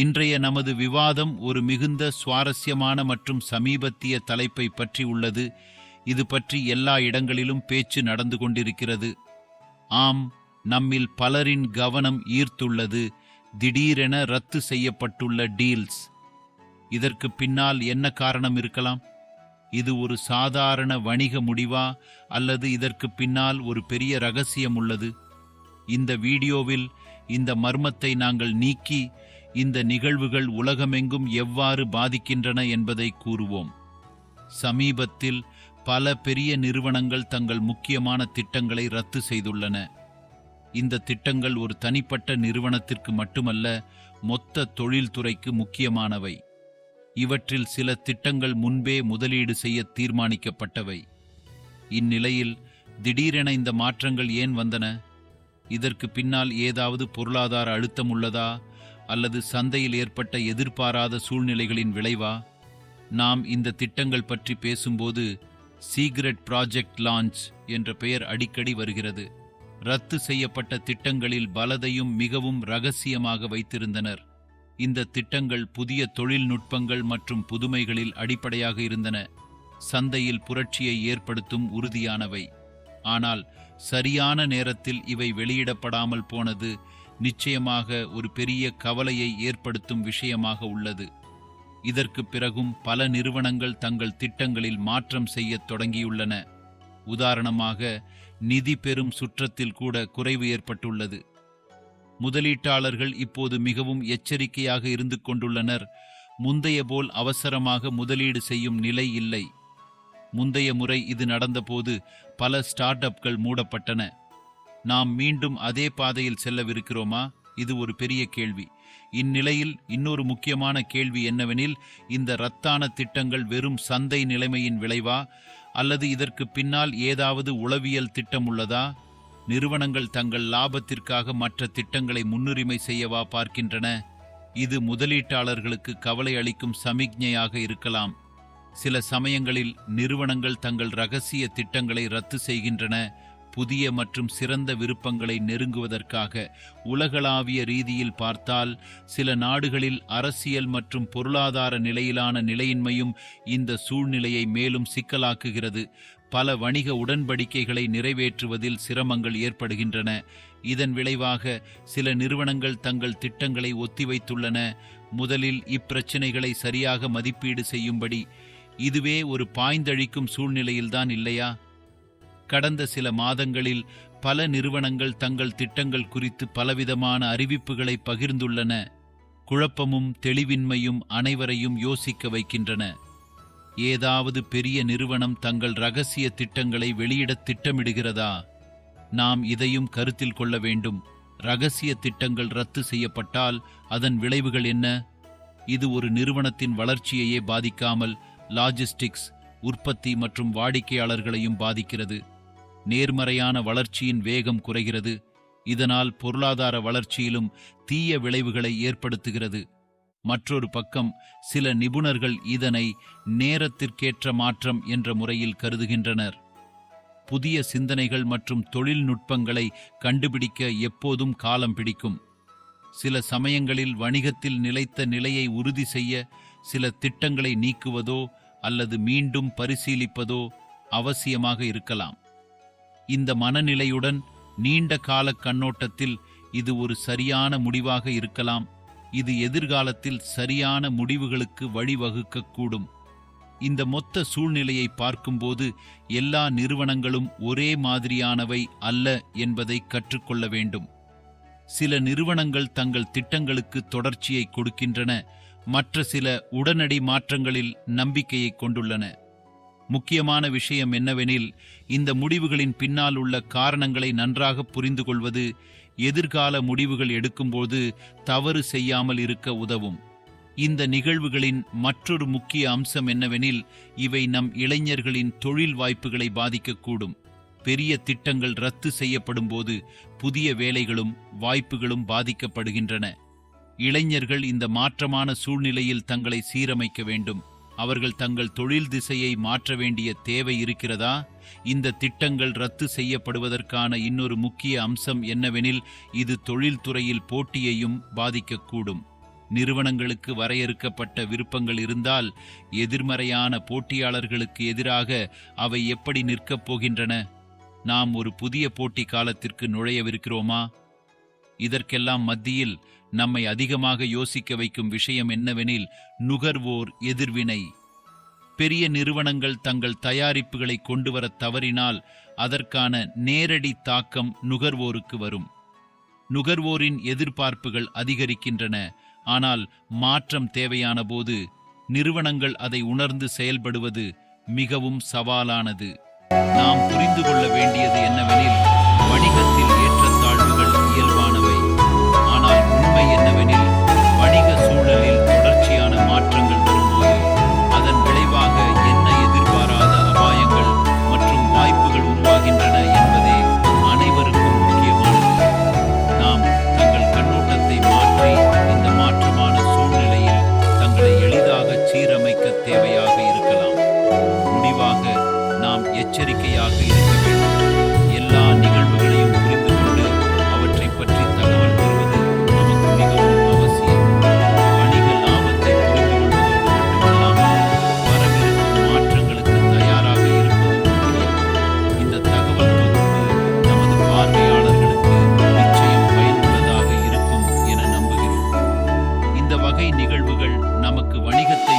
இன்றைய நமது விவாதம் ஒரு மிகுந்த சுவாரஸ்யமான மற்றும் சமீபத்திய தலைப்பை பற்றி உள்ளது. இது பற்றி எல்லா இடங்களிலும் பேச்சு நடந்து கொண்டிருக்கிறது. ஆம் நம்மில் பலரின் கவனம் ஈர்த்துள்ளது. திடீரென ரத்து செய்யப்பட்டுள்ள டீல்ஸ். இதற்கு பின்னால் என்ன காரணம் இருக்கலாம்? இது ஒரு சாதாரண வணிக முடிவா? அல்லது இதற்கு பின்னால் ஒரு பெரிய ரகசியம் உள்ளது? இந்த வீடியோவில் இந்த மர்மத்தை நாங்கள் நீக்கி இந்த நிகழ்வுகள் உலகமெங்கும் எவ்வாறு பாதிக்கின்றன என்பதை கூறுவோம். சமீபத்தில் பல பெரிய நிறுவனங்கள் தங்கள் முக்கியமான திட்டங்களை ரத்து செய்துள்ளன. இந்த திட்டங்கள் ஒரு தனிப்பட்ட நிறுவனத்திற்கு மட்டுமல்ல மொத்த தொழில்துறைக்கு முக்கியமானவை. இவற்றில் சில திட்டங்கள் முன்பே முதலீடு செய்ய தீர்மானிக்கப்பட்டவை. இந்நிலையில் திடீரென இந்த மாற்றங்கள் ஏன் வந்தன? இதற்கு பின்னால் ஏதாவது பொருளாதார அழுத்தம் உள்ளதா? அல்லது சந்தையில் ஏற்பட்ட எதிர்பாராத சூழ்நிலைகளின் விளைவா? நாம் இந்த திட்டங்கள் பற்றி பேசும்போது சீக்ரெட் ப்ராஜெக்ட் லான்ச் என்ற பெயர் அடிக்கடி வருகிறது. ரத்து செய்யப்பட்ட திட்டங்களில் பலதையும் மிகவும் ரகசியமாக வைத்திருந்தனர். இந்த திட்டங்கள் புதிய தொழில்நுட்பங்கள் மற்றும் புதுமைகளில் அடிப்படையாக இருந்தன. சந்தையில் புரட்சியை ஏற்படுத்தும் உறுதியானவை. ஆனால் சரியான நேரத்தில் இவை வெளியிடப்படாமல் போனது நிச்சயமாக ஒரு பெரிய கவலையை ஏற்படுத்தும் விஷயமாக உள்ளது. இதற்கு பிறகும் பல நிறுவனங்கள் தங்கள் திட்டங்களில் மாற்றம் செய்யத் தொடங்கியுள்ளன. உதாரணமாக நிதி பெறும் சுற்றத்தில் கூட குறைவு ஏற்பட்டுள்ளது. முதலீட்டாளர்கள் இப்போது மிகவும் எச்சரிக்கையாக இருந்து கொண்டுள்ளனர். முந்தைய போல் அவசரமாக முதலீடு செய்யும் நிலை இல்லை. முந்தைய முறை இது நடந்தபோது பல ஸ்டார்ட் அப்கள் மூடப்பட்டன. நாம் மீண்டும் அதே பாதையில் செல்லவிருக்கிறோமா? இது ஒரு பெரிய கேள்வி. இந்நிலையில் இன்னொரு முக்கியமான கேள்வி என்னவெனில் இந்த ரத்தான திட்டங்கள் வெறும் சந்தை நிலைமையின் விளைவா? அல்லது இதற்கு பின்னால் ஏதாவது உளவியல் திட்டம் உள்ளதா? நிறுவனங்கள் தங்கள் லாபத்திற்காக மற்ற திட்டங்களை முன்னுரிமை செய்யவா பார்க்கின்றன? இது முதலீட்டாளர்களுக்கு கவலை அளிக்கும் சமிக்ஞையாக இருக்கலாம். சில சமயங்களில் நிறுவனங்கள் தங்கள் ரகசிய திட்டங்களை ரத்து செய்கின்றன. புதிய மற்றும் சிறந்த விருப்பங்களை நெருங்குவதற்காக உலகளாவிய ரீதியில் பார்த்தால் சில நாடுகளில் அரசியல் மற்றும் பொருளாதார நிலையிலான நிலையின்மையும் இந்த சூழ்நிலையை மேலும் சிக்கலாக்குகிறது. பல வணிக உடன்படிக்கைகளை நிறைவேற்றுவதில் சிரமங்கள் ஏற்படுகின்றன. இதன் விளைவாக சில நிறுவனங்கள் தங்கள் திட்டங்களை ஒத்திவைத்துள்ளன. முதலில் இப்பிரச்சினைகளை சரியாக மதிப்பீடு செய்யும்படி. இதுவே ஒரு பாய்ந்தழிக்கும் சூழ்நிலையில்தான் இல்லையா? கடந்த சில மாதங்களில் பல நிறுவனங்கள் தங்கள் திட்டங்கள் குறித்து பலவிதமான அறிவிப்புகளை பகிர்ந்துள்ளன. குழப்பமும் தெளிவின்மையும் அனைவரையும் யோசிக்க வைக்கின்றன. ஏதாவது பெரிய நிறுவனம் தங்கள் ரகசிய திட்டங்களை வெளியிடத் திட்டமிடுகிறதா? நாம் இதையும் கருத்தில் கொள்ள வேண்டும். ரகசிய திட்டங்கள் ரத்து செய்யப்பட்டால் அதன் விளைவுகள் என்ன? இது ஒரு நிறுவனத்தின் வளர்ச்சியையே பாதிக்காமல் லாஜிஸ்டிக்ஸ் உற்பத்தி மற்றும் வாடிக்கையாளர்களையும் பாதிக்கிறது. நேர்மறையான வளர்ச்சியின் வேகம் குறைகிறது. இதனால் பொருளாதார வளர்ச்சியிலும் தீய விளைவுகளை ஏற்படுத்துகிறது. மற்றொரு பக்கம் சில நிபுணர்கள் இதனை நேரத்திற்கேற்ற மாற்றம் என்ற முறையில் கருதுகின்றனர். புதிய சிந்தனைகள் மற்றும் தொழில்நுட்பங்களை கண்டுபிடிக்க எப்போதும் காலம் பிடிக்கும். சில சமயங்களில் வணிகத்தில் நிலைத்த நிலையை உறுதி செய்ய சில திட்டங்களை நீக்குவதோ அல்லது மீண்டும் பரிசீலிப்பதோ அவசியமாக இருக்கலாம். இந்த மனநிலையுடன் நீண்ட கால கண்ணோட்டத்தில் இது ஒரு சரியான முடிவாக இருக்கலாம். இது எதிர்காலத்தில் சரியான முடிவுகளுக்கு வழிவகுக்கக்கூடும். இந்த மொத்த சூழ்நிலையை பார்க்கும்போது எல்லா நிறுவனங்களும் ஒரே மாதிரியானவை அல்ல என்பதை கற்றுக்கொள்ள வேண்டும். சில நிறுவனங்கள் தங்கள் திட்டங்களுக்கு தொடர்ச்சியை கொடுக்கின்றன மற்ற சில உடனடி மாற்றங்களில் நம்பிக்கையை கொண்டுள்ளன. முக்கியமான விஷயம் என்னவெனில் இந்த முடிவுகளின் பின்னால் உள்ள காரணங்களை நன்றாக புரிந்து கொள்வது எதிர்கால முடிவுகள் எடுக்கும்போது தவறு செய்யாமல் இருக்க உதவும். இந்த நிகழ்வுகளின் மற்றொரு முக்கிய அம்சம் என்னவெனில் இவை நம் இளைஞர்களின் தொழில் வாய்ப்புகளை பாதிக்கக்கூடும். பெரிய திட்டங்கள் ரத்து செய்யப்படும் போது புதிய வேலைகளும் வாய்ப்புகளும் பாதிக்கப்படுகின்றன. இளைஞர்கள் இந்த மாற்றமான சூழ்நிலையில் தங்களை சீரமைக்க வேண்டும். அவர்கள் தங்கள் தொழில் திசையை மாற்ற வேண்டிய தேவை இருக்கிறதா? இந்த திட்டங்கள் ரத்து செய்யப்படுவதற்கான இன்னொரு முக்கிய அம்சம் என்னவெனில் இது தொழில்துறையில் போட்டியையும் பாதிக்கக்கூடும். நிறுவனங்களுக்கு வரையறுக்கப்பட்ட விருப்பங்கள் இருந்தால் எதிர்மறையான போட்டியாளர்களுக்கு எதிராக அவை எப்படி நிற்கப் போகின்றன? நாம் ஒரு புதிய போட்டி காலத்திற்கு நுழையவிருக்கிறோமா? இதற்கெல்லாம் மத்தியில் நம்மை அதிகமாக யோசிக்க வைக்கும் விஷயம் என்னவெனில் நுகர்வோர் எதிர்வினை. பெரிய நிறுவனங்கள் தங்கள் தயாரிப்புகளை கொண்டு வரத் தவறினால் அதற்கான நேரடி தாக்கம் நுகர்வோருக்கு வரும். நுகர்வோரின் எதிர்பார்ப்புகள் அதிகரிக்கின்றன ஆனால் மாற்றம் தேவையான போது நிறுவனங்கள் அதை உணர்ந்து செயல்படுவது மிகவும் சவாலானது. நாம் புரிந்து கொள்ள வேண்டியது என்னவெனில் வணிகத்தில் வகை நிகழ்வுகள் நமக்கு வணிகத்தை